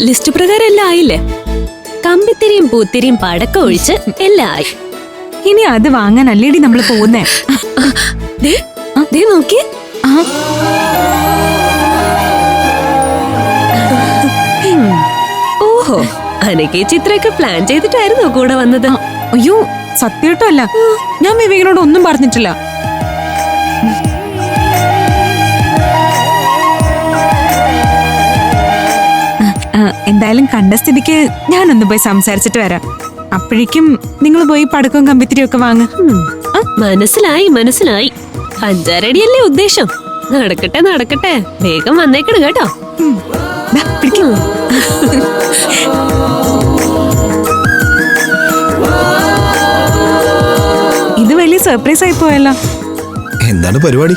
List പ്രകാരം എല്ലാം ആയില്ലേ? കമ്പിത്തിരിയും പൂത്തിരിയും പടക്കം ഒഴിച്ച് എല്ലാം ആയി. ഇനി അത് വാങ്ങാൻ അല്ലേടി നമ്മൾ പോകുന്നേ നോക്കിയേ. ആ, ഓഹോ അനക്കെ ചിത്രമൊക്കെ പ്ലാൻ ചെയ്തിട്ടായിരുന്നു കൂടെ വന്നത്? അയ്യോ സത്യമായിട്ടല്ല ഞാൻ വിവേകിനോട് ഒന്നും പറഞ്ഞിട്ടില്ല. എന്തായാലും കണ്ട സ്ഥിതിക്ക് ഞാനൊന്ന് പോയി സംസാരിച്ചിട്ട് വരാം. അപ്പോഴേക്കും നിങ്ങൾ പോയി പടക്കവും കമ്പിത്തിരിയും ഒക്കെ വാങ്ങ. മനസ്സിലായി മനസ്സിലായി. അഞ്ചാറടിയല്ലേ ഉദ്ദേശം? നടക്കട്ടെ നടക്കട്ടെ. വേഗം വന്നേക്കണം കേട്ടോ. ഇത് വലിയ സർപ്രൈസ് ആയി പോയല്ലോ. എന്താണ് പരിപാടി?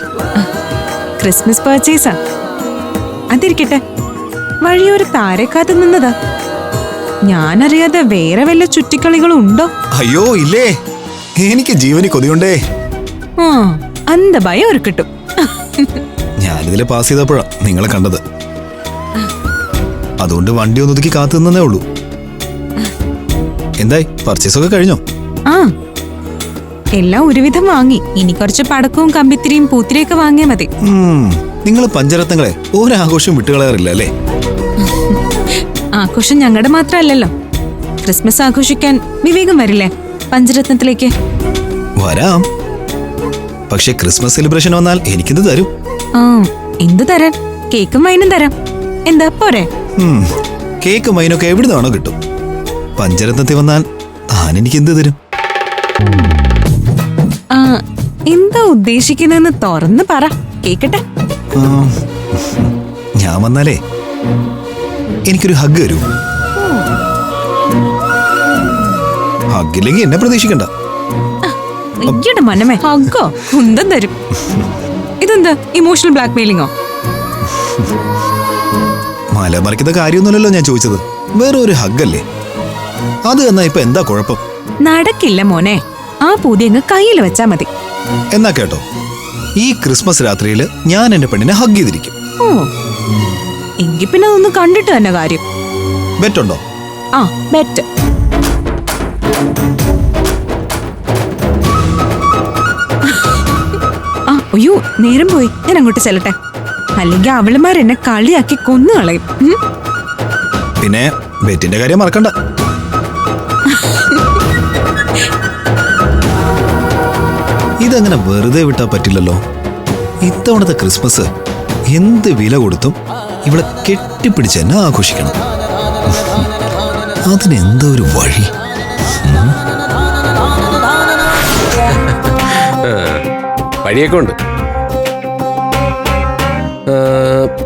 ക്രിസ്മസ് പർച്ചേസാ അതിരിക്കട്ടെ. വഴിയൊരു താരക്കാത്ത് നിന്നത്. ഞാനറിയാതെ വേറെ വല്ല ചുറ്റിക്കളികളും ഉണ്ടോ അയ്യോ ഇല്ലേ? എനിക്ക് ജീവനി കൊതിയുണ്ടേ. ആ അന്ത ഭയം ഒരു കിട്ടും. ഞാനിതിലെ പാസ് ചെയ്തപ്പോഴാ നിങ്ങളെ കണ്ടത്. അതുകൊണ്ട് വണ്ടി ഒന്നൊതുക്കി കാത്തു നിന്നേ ഉള്ളൂ. എന്തായി? പർച്ചേസ് ഒക്കെ കഴിഞ്ഞോ? ആ. എല്ലാം ഒരുവിധം വാങ്ങി. ഇനി കുറച്ച് പടക്കവും കമ്പിത്തിരിയും പൂത്തിരിയൊക്കെ വാങ്ങിയാൽ മതി. നിങ്ങൾ പഞ്ചരത്നങ്ങളെ ഒരാഘോഷം വിട്ടുകളയാറില്ല അല്ലേ? ആഘോഷം ഞങ്ങളുടെ മാത്രമല്ലല്ലോ ക്രിസ്മസ് ആഘോഷിക്കാൻ വിവേകം വരില്ലേ പഞ്ചരത്നത്തിലേക്ക്? വരാം. പക്ഷെ ക്രിസ്മസ് സെലിബ്രേഷൻ വന്നാൽ എനിക്കിത് തരും. ആ എന്ത് തരാൻ? കേക്കും വൈനും തരാം. എന്താ പോരെ? കേക്കും വൈനൊക്കെ എവിടുന്നാണോ കിട്ടും. പഞ്ചരത്നത്തിൽ വന്നാൽ താൻ എനിക്ക് എന്ത് തരും എന്താ ഉദ്ദേശിക്കുന്നതെന്ന് തുറന്ന് പറ. കേക്കട്ടെ. ഞാൻ വന്നാലേ. എനിക്കൊരു ഹഗ് തരൂ. ഹഗില്ലെങ്കിൽ എന്നെ പ്രതീക്ഷിക്കണ്ട. അയ്യടെ മനമേ ഹഗോ കുന്തം തരും. ഇതെന്താ ഇമോഷണൽ ബ്ലാക്ക് മെയിലിങ്ങോ മലമറിക്കുന്ന കാര്യമൊന്നുമല്ലല്ലോ ഞാൻ ചോദിച്ചത്. വേറെ ഒരു ഹഗ്ഗല്ലേ അത് എന്നാ ഇപ്പൊ എന്താ കുഴപ്പം? നടക്കില്ല മോനെ. ആ പൂതി അങ്ങ് കയ്യിൽ വെച്ചാ മതി. എന്നാ കേട്ടോ? ഈ ക്രിസ്മസ് രാത്രിയിൽ ഞാൻ എന്റെ പെണ്ണിനെ ഹഗ് ചെയ്തിരിക്കും. ഓ. എങ്കി പിന്നെ അതൊന്ന് കണ്ടിട്ട് തന്നെ കാര്യം. ബെറ്റുണ്ടോ? ആ ബെറ്റ്. ആ അയ്യോ നേരം പോയി. ഞാൻ അങ്ങോട്ട് ചെല്ലട്ടെ. അല്ലെങ്കിൽ അവളുമാർ എന്നെ കളിയാക്കി കൊന്നു കളയും പിന്നെ ബെറ്റിന്റെ കാര്യം മറക്കണ്ട. ഇതങ്ങനെ വെറുതെ വിട്ടാ പറ്റില്ലല്ലോ. ഇത്തവണത്തെ ക്രിസ്മസ് എന്ത് വില കൊടുത്തും ഇവിടെ കെട്ടിപ്പിടിച്ച് തന്നെ ആഘോഷിക്കണം. അതിനെന്തോ ഒരു വഴി. വഴിയൊക്കെ ഉണ്ട്.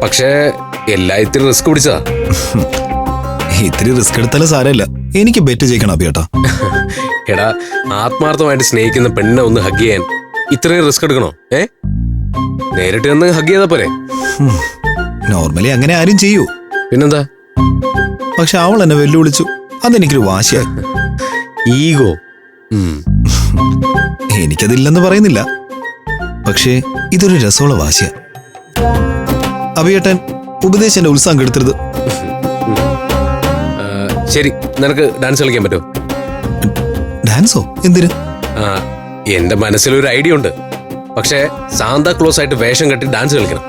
പക്ഷേ എല്ലാ ഇത്തിരി റിസ്ക് പിടിച്ചതാ. ഇത്തിരി റിസ്ക് എടുത്താലും സാരമില്ല. എനിക്ക് ബെറ്റ് ജയിക്കണം അഭിയേട്ടാ. എടാ ആത്മാർത്ഥമായിട്ട് സ്നേഹിക്കുന്ന പെണ്ണിനെ ഒന്ന് ഹഗ് ചെയ്യാൻ. ഇത്രയും റിസ്ക് എടുക്കണോ? ഏ? നേരിട്ട് ഒന്ന് ഹഗ് ചെയ്താ പോരെ. നോർമലി അങ്ങനെ ആരും ചെയ്യൂ. പിന്നെന്താ? പക്ഷെ അവൾ എന്നെ വെല്ലുവിളിച്ചു. അതെനിക്കൊരു വാശിയായി. ഈഗോ. എനിക്കതില്ലെന്ന് പറയുന്നില്ല. പക്ഷേ ഇതൊരു രസമുള്ള വാശിയ. അഭിയേട്ടൻ ഉപദേശന്റെ ഉത്സാഹം കെടുത്തരുത്. ശരി നിനക്ക് ഡാൻസ് കളിക്കാൻ പറ്റുമോ? ഡാൻസോ? എന്തിന്? എന്റെ മനസ്സിലൊരു ഐഡിയ ഉണ്ട്. പക്ഷേ സാന്താ ക്ലോസ് ആയിട്ട് വേഷം കെട്ടി ഡാൻസ് കളിക്കണം.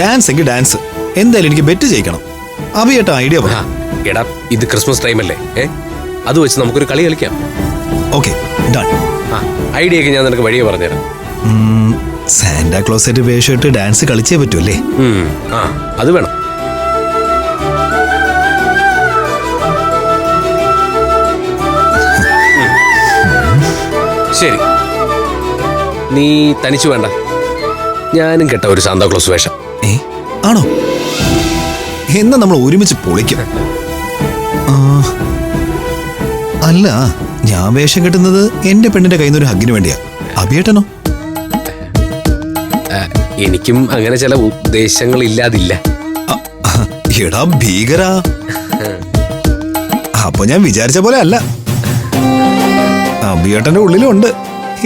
ഡാൻസ് എങ്കിൽ ഡാൻസ്. എന്തായാലും എനിക്ക് ബെറ്റ് ചെയ്യിക്കണം അഭിയേട്ട ഐഡിയ പറ. എടാ ഇത് ക്രിസ്മസ് ടൈം അല്ലേ? ഏ അത് വെച്ച് നമുക്കൊരു കളി കളിക്കാം. Okay done. ആ ഐഡിയ ഒക്കെ ഞാൻ നിനക്ക് വഴിയെ പറഞ്ഞുതരാം. സാന്റാ ക്ലോസ് ആയിട്ട് വേഷം ഇട്ട് ഡാൻസ് കളിച്ചേ പറ്റുമല്ലേ അല്ലേ? ആ അത് വേണം. നീ തനിച്ചു വേണ്ട. ഞാനും കേട്ട ഒരു സാന്താക്ലോസ് വേഷം. ഏ ആണോ? എന്നാ നമ്മൾ ഒരുമിച്ച് പൊളിക്കും. അല്ല ഞാൻ വേഷം കെട്ടുന്നത് എന്റെ പെണ്ണിന്റെ കയ്യിൽ നിന്ന് ഒരു ഹഗ്ഗിന് വേണ്ടിയാ. അഭിയേട്ടനോ? എനിക്കും അങ്ങനെ ചില ഉദ്ദേശങ്ങൾ ഇല്ലാതില്ല. എടാ ഭീകരാ. അപ്പൊ ഞാൻ വിചാരിച്ച പോലെ അല്ല. അഭിയേട്ടന്റെ ഉള്ളിലുണ്ട്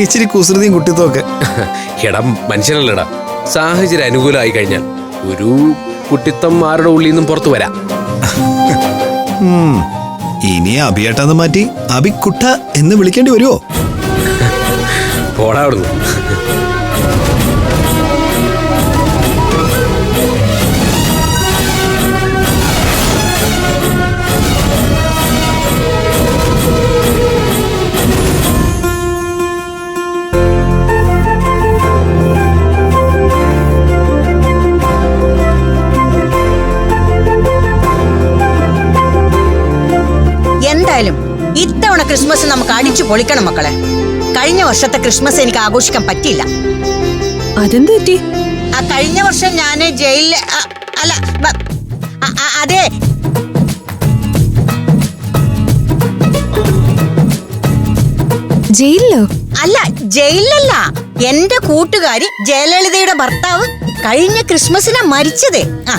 ഇച്ചിരി കുസൃതിയും കുട്ടിത്തൊക്കെ എടാ മനുഷ്യനല്ലടാ. സാഹചര്യം അനുകൂലമായി കഴിഞ്ഞാൽ ഒരു കുട്ടിത്തം ആരുടെ ഉള്ളിൽ നിന്നും പുറത്തു വരാം. ഇനി അഭിയേട്ടാന്ന് മാറ്റി കുട്ട എന്ന് വിളിക്കേണ്ടി വരുമോ പോടാ അവിടുന്ന്. ക്രിസ്മസ് നമുക്ക് അടിച്ചു പൊളിക്കണം മക്കളെ. കഴിഞ്ഞ വർഷത്തെ ക്രിസ്മസ് എനിക്ക് ആഘോഷിക്കാൻ പറ്റിയില്ല. അതെന്ത് പറ്റി? ആ കഴിഞ്ഞ വർഷം ഞാൻ ജയിലിൽ അല്ല അതെ. ജയിലിലോ? അല്ല ജയിലല്ല എന്റെ കൂട്ടുകാരി ജയലളിതയുടെ ഭർത്താവ് കഴിഞ്ഞ ക്രിസ്മസിനാ മരിച്ചത്. ആ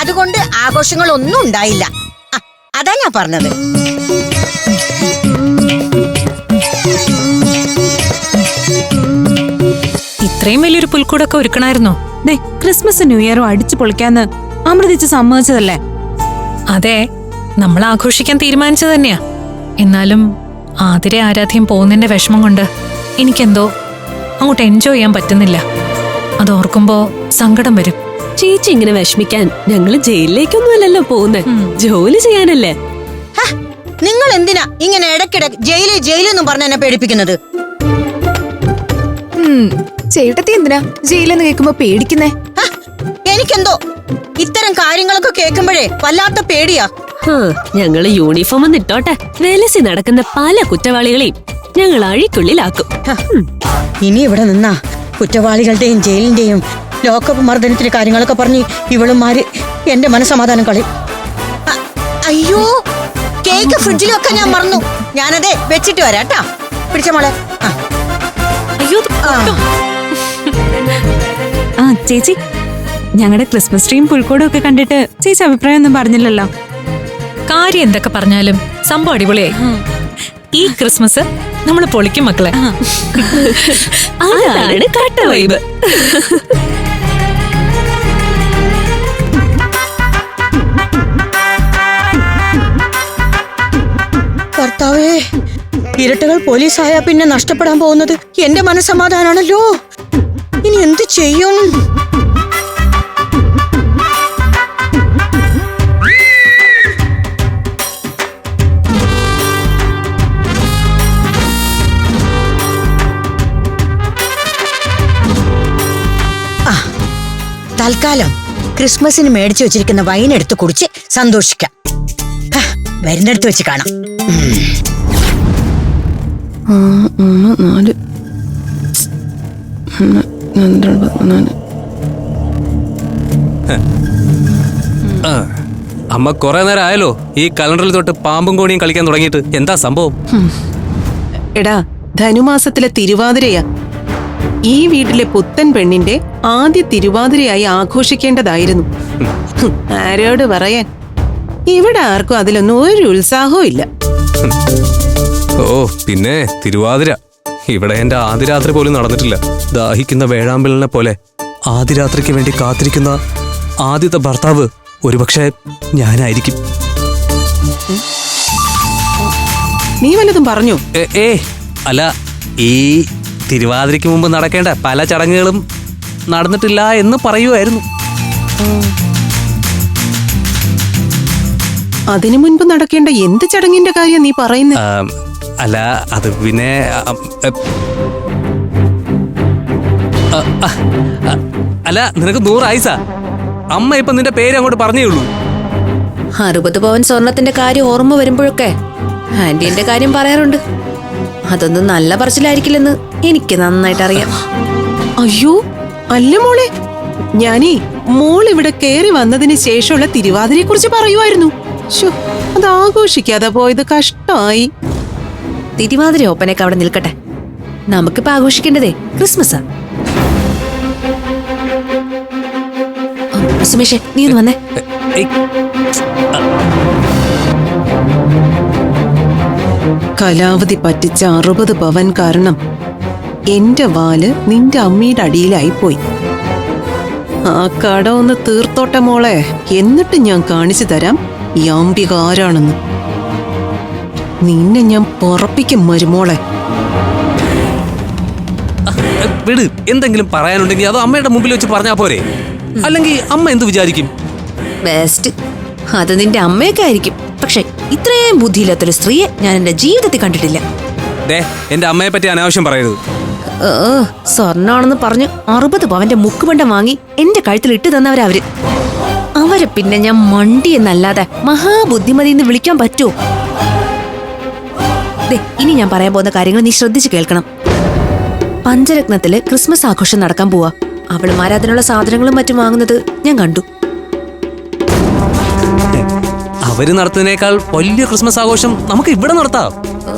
അതുകൊണ്ട് ആഘോഷങ്ങളൊന്നും ഉണ്ടായില്ല. അതാ ഞാൻ പറഞ്ഞത്. ഇത്രയും വലിയൊരു പുൽക്കൂടൊക്കെ ഒരുക്കണായിരുന്നോ? ദേ ക്രിസ്മസ് ന്യൂ ഇയറും അടിച്ചു പൊളിക്കാന്ന് അമൃതിച്ച് സമ്മതിച്ചതല്ലേ? അതെ നമ്മൾ ആഘോഷിക്കാൻ തീരുമാനിച്ചത് തന്നെയാ. എന്നാലും ആതിരെ ആരാധ്യം പോകുന്നതിന്റെ വിഷമം കൊണ്ട് എനിക്കെന്തോ അങ്ങോട്ട് എൻജോയ് ചെയ്യാൻ പറ്റുന്നില്ല. അത് ഓർക്കുമ്പോ സങ്കടം വരും. ചേച്ചി ഇങ്ങനെ വിഷമിക്കാൻ ഞങ്ങൾ ജയിലിലേക്കൊന്നുമല്ലല്ലോ പോകുന്നത് ജോലി ചെയ്യാനല്ലേ? ഹ, നിങ്ങൾ എന്തിനാ ഇങ്ങനെ ഇടയ്ക്കിടെ ജയിൽ ജയിലെന്നും പറഞ്ഞ് എന്നെ പേടിപ്പിക്കുന്നത്? ചേട്ടത്തി എന്തിനാ ജയിലെന്ന് കേൾക്കുമ്പോ പേടിക്കുന്നേ? എനിക്കെന്തോ? ഇത്തരം കാര്യങ്ങളൊക്കെ കേൾക്കുമ്പോഴേ വല്ലാത്ത പേടിയാ. ഞങ്ങൾ യൂണിഫോം ഒന്ന് ഇട്ടോട്ടെ. വെലസി നടക്കുന്ന പല കുറ്റവാളികളെയും ഞങ്ങൾ അഴിക്കുള്ളിലാക്കും. ഇനി ഇവിടെ നിന്നാ കുറ്റവാളികളുടെയും ജയിലിന്റെയും ലോക്കപ്പ് മർദ്ദനത്തിന്റെ കാര്യങ്ങളൊക്കെ പറഞ്ഞ് ഇവളുമാര് എന്റെ മനസമാധാനം കളി അയ്യോ കേക്ക് ഫ്രിഡ്ജിലൊക്കെ ഞാൻ മറന്നു. ഞാനതെ വെച്ചിട്ട് വരാട്ടാ. പിടിച്ച മോളെ. അയ്യോ ആ. ചേച്ചി. ഞങ്ങളുടെ ക്രിസ്മസ് ട്രീം പുൽക്കൂടും ഒക്കെ കണ്ടിട്ട് ചേച്ചി അഭിപ്രായം ഒന്നും പറഞ്ഞില്ലല്ലോ. കാര്യം എന്തൊക്കെ പറഞ്ഞാലും സംഭവം അടിപൊളിയായി. ഈ ക്രിസ്മസ് നമ്മൾ പൊളിക്കും മക്കളെ. അതാണ് കട്ട വൈബ് കർത്താവേ ഇരട്ടകൾ പോലീസായ പിന്നെ നഷ്ടപ്പെടാൻ പോകുന്നത്. എന്റെ മനസ്സമാധാനാണല്ലോ. ഇനി എന്ത് ചെയ്യും? തൽക്കാലം ക്രിസ്മസിന് മേടിച്ചു വെച്ചിരിക്കുന്ന വൈൻ എടുത്ത് കുടിച്ച് സന്തോഷിക്കാം. വരുന്നിടത്ത് വെച്ച് കാണാം. നാല്. പന്ത്രണ്ട് അമ്മ കുറെ നേരം ആയല്ലോ ഈ കലണ്ടറിൽ തൊട്ട് പാമ്പും കോണിയും കളിക്കാൻ തുടങ്ങിയിട്ട്. എന്താ സംഭവം? എടാ ധനുമാസത്തിലെ തിരുവാതിരയാ. ഈ വീട്ടിലെ പുത്തൻ പെണ്ണിന്റെ ആദ്യ തിരുവാതിരയായി ആഘോഷിക്കേണ്ടതായിരുന്നു. ആരോട് പറയാൻ? ഇവിടെ ആർക്കും അതിലൊന്നും ഒരു ഉത്സാഹവും ഇല്ല. ഓ പിന്നെ തിരുവാതിര. ഇവിടെ എന്റെ ആദിരാത്രി പോലും നടന്നിട്ടില്ല. ദാഹിക്കുന്ന വേഴാമ്പലിനെ പോലെ ആദിരാത്രിക്ക് വേണ്ടി കാത്തിരിക്കുന്ന ആദ്യത്തെ ഭർത്താവ് ഒരുപക്ഷെ ഞാനായിരിക്കും. നീ വല്ലതും പറഞ്ഞു? ഏ, അല്ല ഈ തിരുവാതിരയ്ക്ക് മുമ്പ് നടക്കേണ്ട പല ചടങ്ങുകളും നടന്നിട്ടില്ല എന്ന് പറയുമായിരുന്നു അതിനു മുൻപ് നടക്കേണ്ട എന്ത് ചടങ്ങിന്റെ കാര്യം നീ പറയുന്നത് അല്ല അത് പിന്നെ അല്ല നിനക്ക് നൂറായിസ ആയിസാ അമ്മ ഇപ്പൊ നിന്റെ പേര് അങ്ങോട്ട് പറഞ്ഞേ ഉള്ളൂ അറുപത് പവൻ സ്വർണത്തിന്റെ കാര്യം ഓർമ്മ വരുമ്പോഴൊക്കെ ആന്റിന്റെ കാര്യം പറയാറുണ്ട്. അതൊന്നും നല്ല പറച്ചിലായിരിക്കില്ലെന്ന് എനിക്ക് നന്നായിട്ട് അറിയാം അയ്യോ അല്ല മോളെ. ഞാനേ മോൾ ഇവിടെ കയറി വന്നതിന് ശേഷമുള്ള തിരുവാതിരയെ കുറിച്ച് പറയുമായിരുന്നു അത് ആഘോഷിക്കാതെ പോയത് കഷ്ടമായി. തിരുവാതിര ഓപ്പനൊക്കെ അവിടെ നിൽക്കട്ടെ. നമുക്കിപ്പോ ആഘോഷിക്കേണ്ടതേ ക്രിസ്മസ് സുമേഷേ നീ ഒന്ന് വന്നേ. കലാവധി പറ്റിച്ച അറുപത് പവൻ കാരണം എന്റെ വാൽ നിന്റെ അമ്മയുടെ അടിയിലായി പോയി. ആ കട ഒന്ന് തീർത്തോട്ടെ മോളെ. എന്നിട്ട് ഞാൻ കാണിച്ചു തരാം ഈ അംബിക ആരാണെന്ന്. നിന്നെ ഞാൻ പൊറപ്പിക്കും മരുമോളെ. വിട് എന്തെങ്കിലും പറയാനുണ്ടെങ്കിൽ അത് അമ്മയുടെ മുമ്പിൽ വെച്ച് പറഞ്ഞാ പോരെ? അല്ലെങ്കിൽ അമ്മ എന്ത് വിചാരിക്കും? ബെസ്റ്റ് അത് നിന്റെ അമ്മയൊക്കെ ആയിരിക്കും. പക്ഷെ ഇത്രയും ബുദ്ധിയില്ലാത്തൊരു സ്ത്രീയെ ഞാൻ എന്റെ ജീവിതത്തിൽ കണ്ടിട്ടില്ല. ദേ എന്റെ അമ്മയെ പറ്റി അനാവശ്യം പറയരുത്. സ്വർണാണെന്ന് പറഞ്ഞ് അറുപത് പവന്റെ മുക്കുമണ്ടം വാങ്ങി എന്റെ കഴുത്തിൽ ഇട്ട് തന്നവരാ അവർ. അവരെ പിന്നെ ഞാൻ മണ്ടി എന്നല്ലാതെ മഹാബുദ്ധിമതി എന്ന് വിളിക്കാൻ പറ്റുമോ? ഇനി ഞാൻ പറയാൻ പോകുന്ന കാര്യങ്ങൾ നീ ശ്രദ്ധിച്ചു കേൾക്കണം. പഞ്ചരത്നത്തിൽ ക്രിസ്മസ് ആഘോഷം നടക്കാൻ പോവാ. അവളുമാർ അതിനുള്ള സാധനങ്ങളും മറ്റും വാങ്ങുന്നത് ഞാൻ കണ്ടു. അവർ നടത്തുന്നതിനേക്കാൾ വലിയ ക്രിസ്മസ് ആഘോഷം നമുക്ക് ഇവിടെ നടത്താം.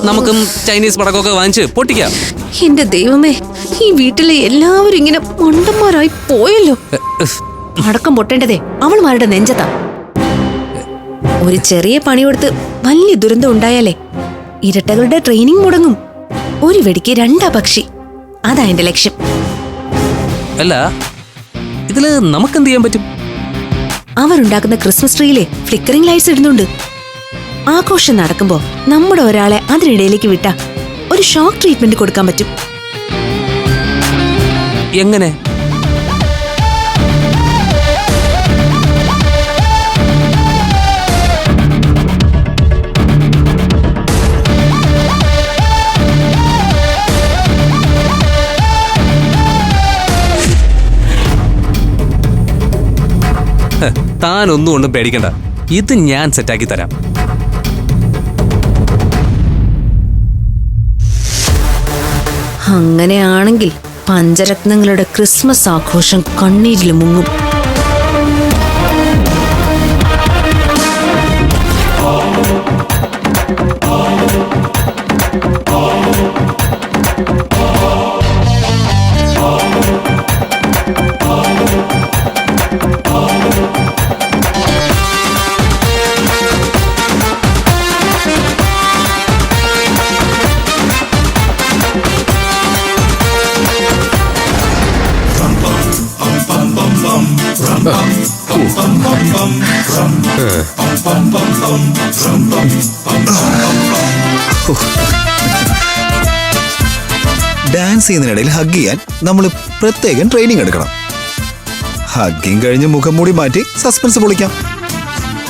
നമുക്കും ചൈനീസ് പടക്കമൊക്കെ വാങ്ങിച്ച് പൊട്ടിക്കാം. എന്റെ ദൈവമേ ഈ വീട്ടിലെ എല്ലാവരും ഇങ്ങനെ മണ്ടന്മാരായി പോയല്ലോ. അടക്കം പൊട്ടേണ്ടതേ അവൾമാരുടെ നെഞ്ചത്താ. ഒരു ചെറിയ പണിയെടുത്ത് വലിയ ദുരന്തം ഉണ്ടായാലേ ഇരട്ടകളുടെ ട്രെയിനിങ് മുടങ്ങും. ഒരു വെടിക്ക് രണ്ടാ പക്ഷി. അതാ എന്റെ ലക്ഷ്യം. അല്ല ഇതിൽ നമുക്ക് എന്ത് ചെയ്യാൻ പറ്റും? അവരുണ്ടാക്കുന്ന ക്രിസ്മസ് ട്രീയിലെ ഫ്ലിക്കറിംഗ് ലൈറ്റ്സ് ഇടുന്നുണ്ട്. ആഘോഷം നടക്കുമ്പോ നമ്മുടെ ഒരാളെ അതിനിടയിലേക്ക് വിട്ട ഒരു ഷോക്ക് ട്രീറ്റ്മെന്റ് കൊടുക്കാൻ പറ്റും. എങ്ങനെ? താൻ ഒന്നും ഒന്നും പേടിക്കണ്ട. ഇത് ഞാൻ സെറ്റാക്കി തരാം. അങ്ങനെയാണെങ്കിൽ പഞ്ചരത്നങ്ങളുടെ ക്രിസ്മസ് ആഘോഷം കണ്ണീരിൽ മുങ്ങും. ചെയ്യുന്നതിനിടയിൽ ഹഗ് ചെയ്യാൻ നമ്മൾ പ്രത്യേകം ട്രെയിനിങ് എടുക്കണം. ഹഗ്ഗിങ് കഴിഞ്ഞ് മുഖം മൂടി മാറ്റി സസ്പെൻസ് പൊളിക്കാം.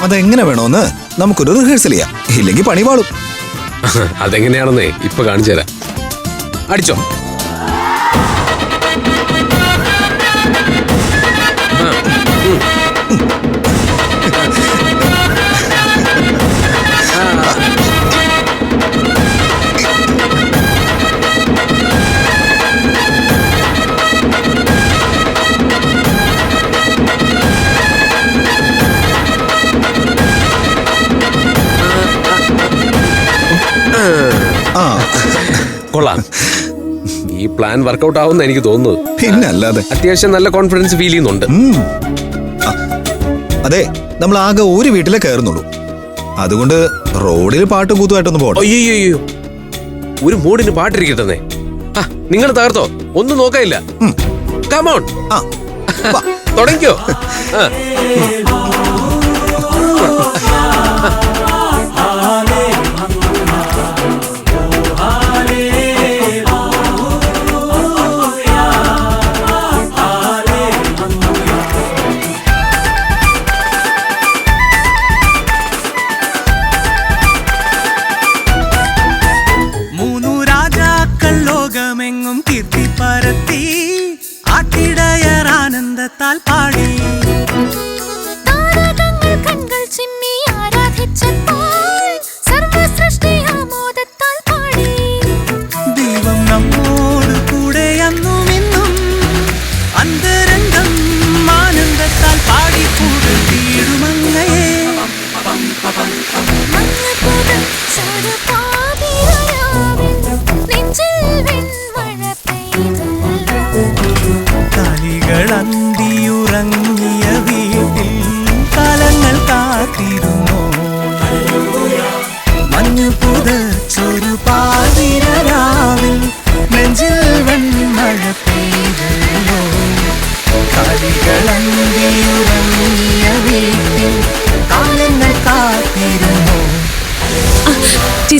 അതെങ്ങനെ വേണോന്ന് നമുക്കൊരു റിഹേഴ്സൽ ചെയ്യാം. ഇല്ലെങ്കിൽ പണി പാളും. അതെങ്ങനെയാണെന്നേ ഇപ്പൊ കാണിച്ചു തരാം. അടിച്ചോ. കൊള്ളാം ഈ പ്ലാൻ വർക്കൗട്ട് ആവുന്ന എനിക്ക് തോന്നുന്നത്. പിന്നെ അല്ലാതെ അത്യാവശ്യം നല്ല കോൺഫിഡൻസ് ഫീൽ ചെയ്യുന്നുണ്ട്. അതെ നമ്മൾ ആകെ ഒരു വീട്ടിലെ കയറുന്നുള്ളൂ. അതുകൊണ്ട് റോഡിൽ പാട്ട് കൂത്തുമായിട്ടൊന്നും പോകണം അയ്യോ ഒരു മൂടിന് പാട്ടിരിക്കട്ടെ ആ നിങ്ങൾ തകർത്തോ. ഒന്നും നോക്കാനില്ല. കമോൺ ആ തുടങ്ങിയോ ആ. ആനന്ദത്താൽ പാടി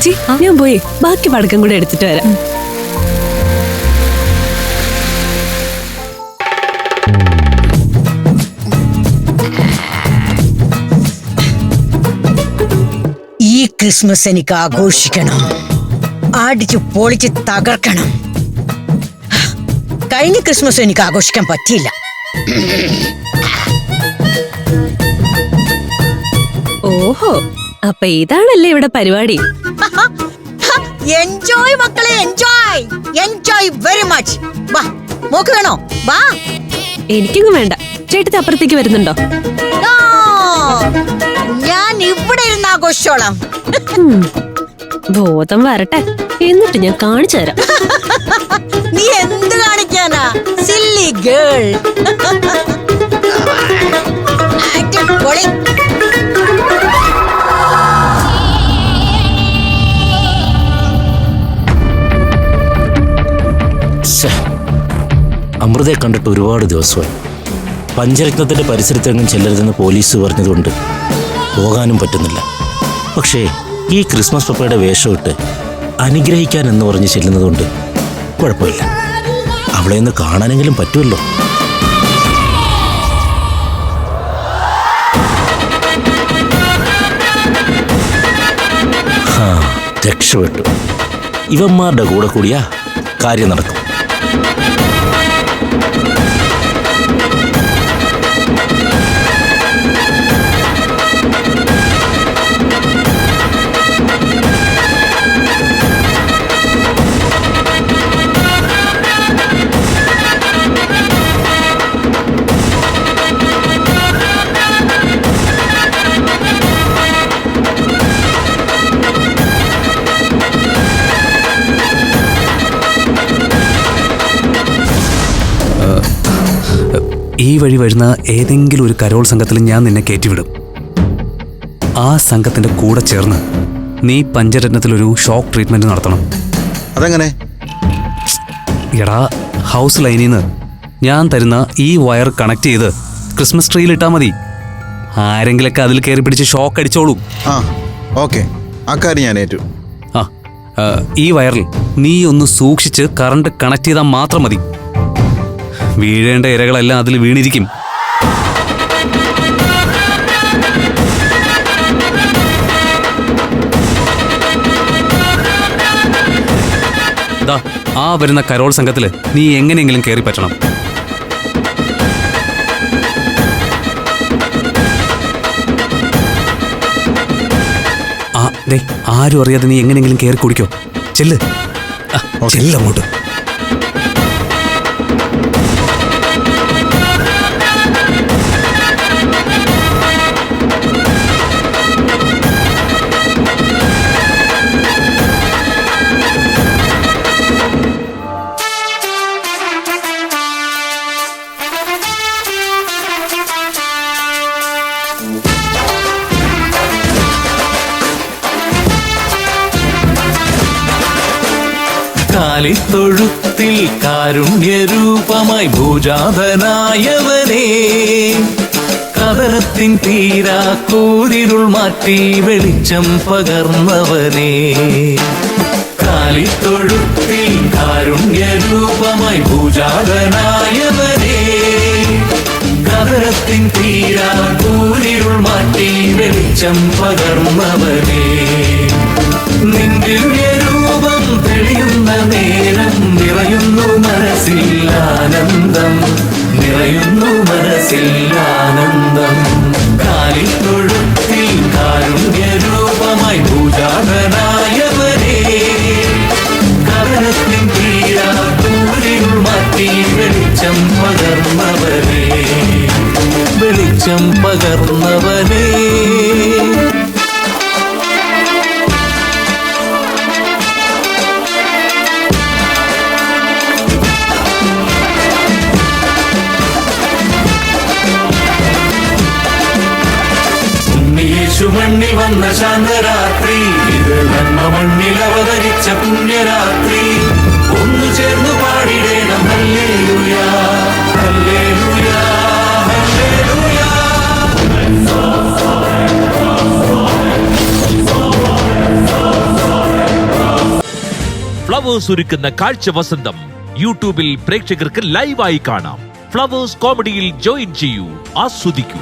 ചേച്ചി ഞാൻ പോയി ബാക്കി പടക്കം കൂടെ എടുത്തിട്ട് വരാം. ഈ ക്രിസ്മസ് എനിക്ക് ആഘോഷിക്കണം. അടിച്ചു പൊളിച്ച് തകർക്കണം. കഴിഞ്ഞ ക്രിസ്മസ് എനിക്ക് ആഘോഷിക്കാൻ പറ്റിയില്ല. ഓഹോ അപ്പൊ ഇതാണല്ലേ ഇവിടെ പരിപാടി. എൻജോയ് മക്കളെ എൻജോയ് എൻജോയ് വെരി മച്ച് വാ മോക്ക് വേണോ? വാ. എനിക്കൊന്നും വേണ്ട. ചേട്ടത്തി അപ്പുറത്തേക്ക് വരുന്നുണ്ടോ! ഞാൻ ഇവിടെ ഇരുന്ന് ആഘോഷിച്ചോളാം. ബോധം വരട്ടെ. എന്നിട്ട് ഞാൻ കാണിച്ചു തരാം. നീ എന്ത് കാണിക്കാനാ? സില്ലി ഗേൾ പൊളി. അമൃതയെ കണ്ടിട്ട് ഒരുപാട് ദിവസമായി. പഞ്ചരത്നത്തിന്റെ പരിസരത്തെങ്ങും ചെല്ലരുതെന്ന് പോലീസ് പറഞ്ഞതുകൊണ്ട് പോകാനും പറ്റുന്നില്ല. പക്ഷേ ഈ ക്രിസ്മസ് പപ്പയുടെ വേഷമിട്ട് അനുഗ്രഹിക്കാൻ എന്ന് പറഞ്ഞ് ചെല്ലുന്നതുകൊണ്ട് കുഴപ്പമില്ല. അവളെ ഒന്ന് കാണാനെങ്കിലും പറ്റുമല്ലോ? രക്ഷപ്പെട്ടു. ഇവന്മാരുടെ കൂടെ കൂടിയാ കാര്യം നടക്കും. വഴി വരുന്ന ഏതെങ്കിലും ഒരു കരോൾ സംഘത്തിൽ ഞാൻ നിന്നെ കയറ്റിവിടും. ആ സംഘത്തിന്റെ കൂടെ ചേർന്ന് നീ പഞ്ചരത്നത്തിലൊരു ഷോക്ക് ട്രീറ്റ്മെന്റ് നടത്തണം. അതെങ്ങനെ? എടാ ഹൗസ് ലൈനിൽ നിന്ന് ഞാൻ തരുന്ന ഈ വയർ കണക്ട് ചെയ്ത് ക്രിസ്മസ് ട്രീയിൽ ഇട്ടാൽ മതി. ആരെങ്കിലൊക്കെ അതിൽ കയറി പിടിച്ച് ഷോക്ക് അടിച്ചോളൂ. ആ ഓക്കെ. അക്കാര്യം ഞാൻ ഏറ്റു. ആ ആ, ഈ വയറിൽ നീ ഒന്ന് സൂക്ഷിച്ച് കറണ്ട് കണക്ട് ചെയ്താൽ മാത്രം മതി. വീഴേണ്ട ഇരകളെല്ലാം അതിൽ വീണിരിക്കും. ദാ, ആ വരുന്ന കരോൾ സംഘത്തിൽ നീ എങ്ങനെയെങ്കിലും കയറി പറ്റണം. ആ ദേ ആരും അറിയാതെ നീ എങ്ങനെയെങ്കിലും കയറി കുടിക്കോ. ചെല്ല്. ചെല്ലങ്ങോട്ട്. കാലിത്തൊഴുത്തിൽ കാരുണ്യരൂപമായി ഭൂജാതനായവനേ. കഥനത്തിൻ തീരാ കൂരിരുൾ മാറ്റി വെളിച്ചം പകർന്നവനേ. കാലിത്തൊഴുത്തിൽ കാരുണ്യരൂപമായി ഭൂജാതനായവനേ. കഥനത്തിൻ തീരാ കൂരിരുൾ മാറ്റി വെളിച്ചം പകർന്നവനേ. നിന്റെ നേരം നിറയുന്നു മനസ്സിൽ ആനന്ദം നിറയുന്നു മനസ്സിൽ ആനന്ദം കാലിത്തൊഴുത്തിൽ കാരുണ്യരൂപമായി ഭൂജാതനായവരേ കഥനത്തിൻ തീരാ കൂരിരുൾ മാറ്റി വെളിച്ചം പകർന്നവരേ. വെളിച്ചം പകർന്നവനേ വന്ന ശാന്തരാത്രി. ഇത് നന്മ മണ്ണിൽ അവതരിച്ച പുണ്യരാത്രി. ഒന്നു ചേർന്ന് പാടിടേണം. ഫ്ലവേഴ്സ് ഒരുക്കുന്ന കാഴ്ച വസന്തം യൂട്യൂബിൽ പ്രേക്ഷകർക്ക് ലൈവായി കാണാം. ഫ്ലവേഴ്സ് കോമഡിയിൽ ജോയിൻ ചെയ്യൂ. ആസ്വദിക്കൂ.